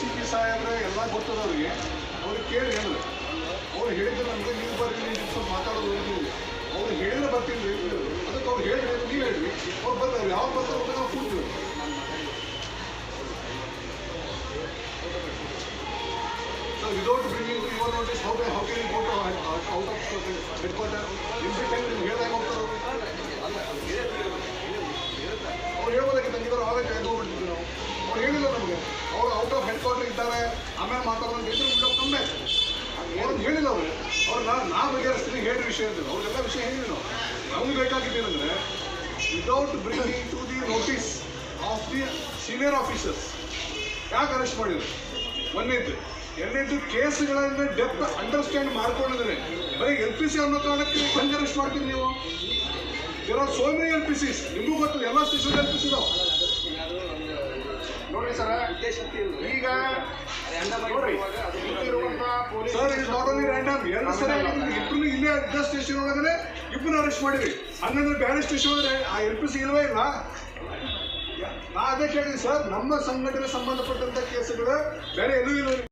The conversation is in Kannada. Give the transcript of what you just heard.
ಆಗ್ತದೆ ಗೊತ್ತದವ್ರಿಗೆ ಅವ್ರಿಗೆ ಕೇಳಿ ಹೇಳಿದ್ರು ಅವ್ರು ಹೇಳಿದ್ರು ನಮಗೆ ನೀವು ಬರ್ರಿ ನೀವು ಸ್ವಲ್ಪ ಮಾತಾಡೋದು ಹೋಗ್ತೀವಿ ಅವ್ರು ಹೇಳಿದ್ರೆ ಬರ್ತೀನಿ ಅದಕ್ಕೆ ಅವ್ರು ಹೇಳಿದ್ರೆ ನೀವು ಹೇಳ್ರಿ. ಅವ್ರು ಬರ್ತಾರೆ ಯಾವ ಬರ್ತಾರೆ ಅಂತ ನಾವು ಕೂಡ್ತೀವಿ without bringing your your notice, how, how can you go head quarter of ನಿಮ್ಗೆ ಹೇಳ್ದಾಗ ಹೋಗ್ತಾರೆ ಅವ್ರು ಹೇಳ್ಬೋದಕ್ಕೆ ತಂಗಿದ್ರು ಆವಾಗ ಅವ್ರು ಔಟ್ ಆಫ್ ಹೆಡ್ ಕ್ವಾರ್ಟರ್ ಇದ್ದಾರೆ, ಆಮೇಲೆ ಮಾತಾಡೋದು ಹೇಳಿದ್ರು ಉಂಟು ಕಮ್ಮಿ ಆಗ್ತದೆ ಅವ್ರು ಹೇಳಿಲ್ಲ ಅವರು. ಅವ್ರು ನಾ ನಾ ಬಗೆಹರಿಸ್ತೀನಿ ಹೇಳಿ ವಿಷಯ ಅಂತಾರೆ ಅವ್ರಿಗೆಲ್ಲ ವಿಷಯ ಹೇಳಿದ್ರು. ನಮ್ಗೆ ಬೇಕಾಗಿದ್ದೇನೆಂದ್ರೆ without bringing to the notice of the senior officers ಯಾಕೆ ಅರೆಸ್ಟ್ ಮಾಡಿದ್ರು? ಒಂದೇದ್ದು ಎರಡನೇದು ಕೇಸ್ಗಳನ್ನ ಡೆಪ್ತ್ ಅಂಡರ್ಸ್ಟ್ಯಾಂಡ್ ಮಾಡ್ಕೊಂಡಿದ್ರೆ, ಬರೀ ಎಲ್ ಪಿ ಸಿ ಅನ್ನೋ ಕಾರಣಕ್ಕೆ ಹೆಂಗೆ ಅರೆಸ್ಟ್ ಮಾಡ್ತೀರಿ ನೀವು? ಇರೋ so many L P Cs ನಿಮಗೂ ಗೊತ್ತಿಲ್ಲ, ಎಲ್ಲ ಸ್ಟೇಷನ್ ಎಲ್ ಪಿ ಸಿ ಇದಾವೆ. ಸರ್ ಈಗ sir is not only random ಎರಡು ಸರಿ ಇಬ್ಬರು ಇಲ್ಲೇ ಅಡ್ಡ ಸ್ಟೇಷನ್ ಒಳಗಡೆ ಇಬ್ಬರು ಅರೆಸ್ಟ್ ಮಾಡಿದ್ರಿ. ಹಂಗಂದ್ರೆ ಬೇರೆ ಸ್ಟೇಷನ್ ಒಳಗಡೆ. ಆ ಎಲ್ ಪಿ ಸಿ ಇಲ್ವೇ ಇಲ್ಲ? ನಾ ಅದೇ ಕೇಳಿದ್ವಿ ಸರ್. ನಮ್ಮ ಸಂಘಟನೆ ಸಂಬಂಧಪಟ್ಟಂತ ಕೇಸುಗಳು ಬೇರೆ ಎಲ್ಲೂ ಇಲ್ಲ.